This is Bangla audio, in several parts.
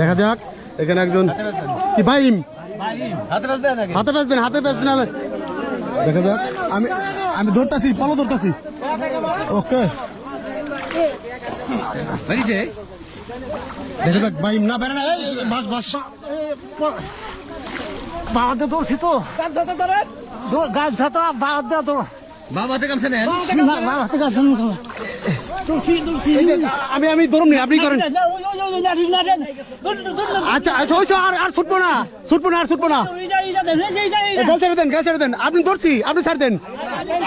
দেখা যাক। এখানে একজন কি ভাইম হাতে প্যাচ দেন হাতে প্যাচ দেন দেখা যাক। আমি আমি ধরতাছি পলো ধরতাছি। ওকে। দেখা যাক ভাইম না বেড়ে না। বাস বাস বাবাতে দৌড়ছি তো। গাছ ছাতা বাদ দেওয়া তো বাবা হাতে গামছা নেন। বাবাতে দৌড়ছি দৌড়ছি আমি আমি ধরুন নি আপনি করেন। আচ্ছা আচ্ছা আর আর ছুটবো না না, আর ছুটবো না। দেন দেন। আপনি ধরছি, আপনি ছাড় দেন।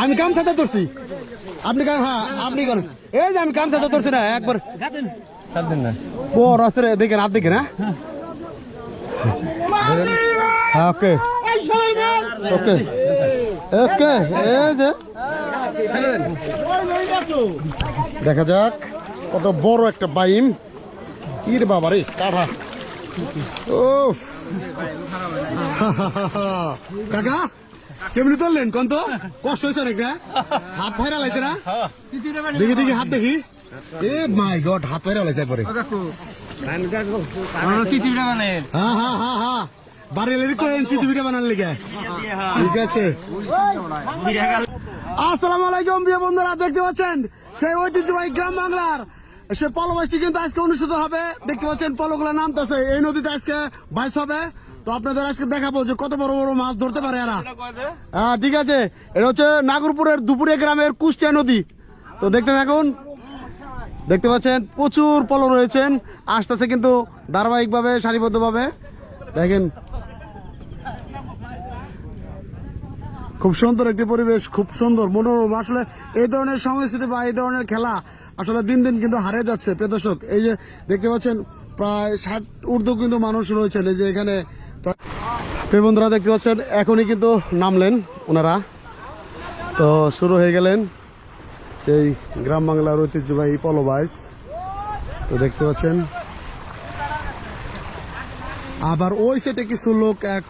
আমি কাম ছাড়তে ধরছি। আপনি হ্যাঁ আপনি করেন এই যে আমি কাম ছাড়তে ধরছি না, একবার। বড় দেখেন, হাত দেখেন হ্যাঁ? হ্যাঁ ওকে। ওকে। ওকে, এই যে। দেখা যাক, কত বড় একটা বাইম। ইর বাবা রে? কাঠা ও কাকা কেমনি তুললেন কোন তো কষ্ট হয়েছে অনেক না? হাত ফাইরা লাগছে না? দেখি দেখি হাত দেখি। এ মাই গড হাত ফাইরা লাগছে একবারে। হ্যাঁ হ্যাঁ হ্যাঁ হ্যাঁ বানার লেগে। ঠিক আছে। আসসালামু আলাইকুম প্রিয় বন্ধুরা দেখতে পাচ্ছেন? সেই ঐতিহ্যবাহী গ্রাম বাংলার সে পলবাসটি কিন্তু আজকে অনুষ্ঠিত হবে। দেখতে পাচ্ছেন পলগুলো নামতেছে এই নদীতে আজকে বাইশ হবে। তো আপনাদের আজকে দেখাবো যে কত বড় বড় মাছ ধরতে পারে এরা। হ্যাঁ ঠিক আছে। এটা হচ্ছে নাগরপুরের দুপুরে গ্রামের কুষ্টিয়া নদী। তো দেখতে থাকুন। দেখতে পাচ্ছেন প্রচুর পল রয়েছেন। আসতেছে কিন্তু ধারাবাহিকভাবে সারিবদ্ধভাবে। দেখেন। খুব সুন্দর একটি পরিবেশ খুব সুন্দর মনোরম। আসলে এই ধরনের সংস্কৃতি বা এই ধরনের খেলা আসলে দিন দিন কিন্তু হারিয়ে যাচ্ছে। প্রিয় এই যে দেখতে পাচ্ছেন, প্রায় ষাট ঊর্ধ্ব কিন্তু মানুষ রয়েছেন। এই যে এখানে বন্ধুরা, দেখতে পাচ্ছেন, এখনই কিন্তু নামলেন ওনারা। তো শুরু হয়ে গেলেন সেই গ্রাম বাংলার ঐতিহ্যবাহী পলবাইস তো দেখতে পাচ্ছেন, আবার ওই সেটে কিছু লোক এক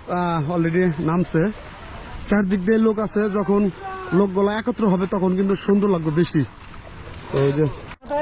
অলরেডি নামছে। চারদিক দিয়ে লোক আছে, যখন লোকগুলো একত্র হবে, তখন কিন্তু সুন্দর লাগবে বেশি। তো ওই যে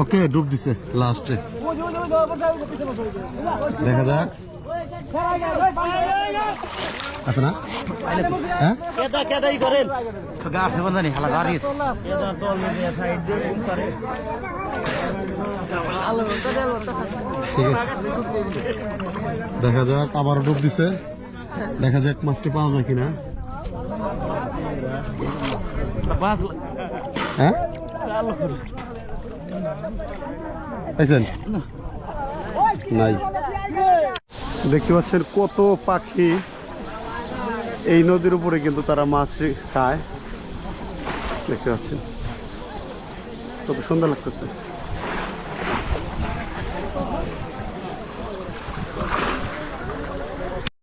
ওকে ডুব দিছে লাস্টে দেখা যাক। আছে না? হ্যাঁ? কেদা কেদাই করেন গাছ বন্ধ নেই হালা গাড়ি কেদা তো অলরেডি সাইড দিয়ে করে ঠিক আছে। দেখা যাক আবার ডুব দিছে। দেখা যাক মাছটি পাওয়া যায় কিনা। হ্যাঁ? দেখতে পাচ্ছেন কত পাখি এই নদীর উপরে কিন্তু তারা মাছ খায়। দেখতে পাচ্ছেন। কত সুন্দর লাগতেছে।